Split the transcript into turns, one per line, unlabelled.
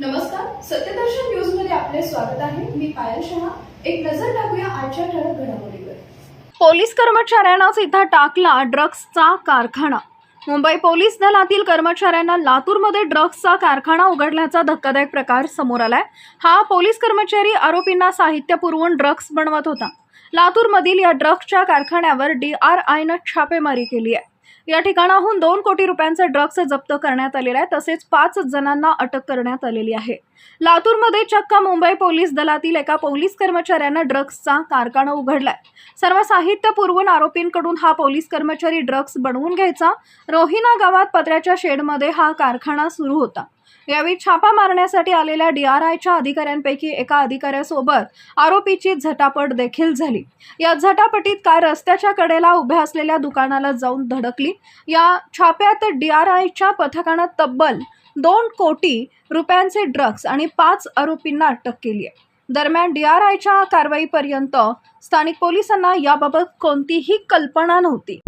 नमस्कार सत्यदर्शन न्यूजमध्ये आपले स्वागत आहे. मी पायल शहा. एक नजर टाकूया आजच्या ठळक घडामोडीवर.
पोलीस कर्मचाऱ्यांनाच इथं टाकला ड्रग्सचा कारखाना. मुंबई पोलीस दलातील कर्मचाऱ्यांना लातूरमध्ये ड्रग्सचा कारखाना उघडल्याचा धक्कादायक प्रकार समोर आलाय. हा पोलीस कर्मचारी आरोपींना साहित्य पुरवून ड्रग्स बनवत होता. लातूरमधील या ड्रग्सच्या कारखान्यावर डी आर आयनं छापेमारी केली आहे. या ठिकाणाहून दोन कोटी रुपयांचा ड्रग्स जप्त करण्यात आलेले आहे तसेच पाच जणांना अटक करण्यात आलेली आहे. लातूरमध्ये चक्क मुंबई पोलीस दलातील एका पोलीस कर्मचाऱ्यानं ड्रग्सचा कारखाना उघडलाय. सर्व साहित्य पुरवून आरोपींकडून हा पोलीस कर्मचारी ड्रग्स बनवून घ्यायचा. रोहिना गावात पत्र्याच्या शेडमध्ये हा कारखाना सुरू होता. यावेळी छापा मारण्यासाठी आलेल्या डीआरआयच्या अधिकाऱ्यांपैकी एका अधिकाऱ्यासोबत आरोपीची झटापट देखील झाली. या झटापटीत कार रस्त्याच्या कडेला उभ्या असलेल्या दुकानाला जाऊन धडकली. या छाप्यात डीआरआयच्या पथकानं तब्बल दोन कोटी रुपयांचे ड्रग्स आणि पाच आरोपींना अटक केली आहे. दरम्यान डीआरआयच्या कारवाईपर्यंत स्थानिक पोलिसांना याबाबत कोणतीही कल्पना नव्हती.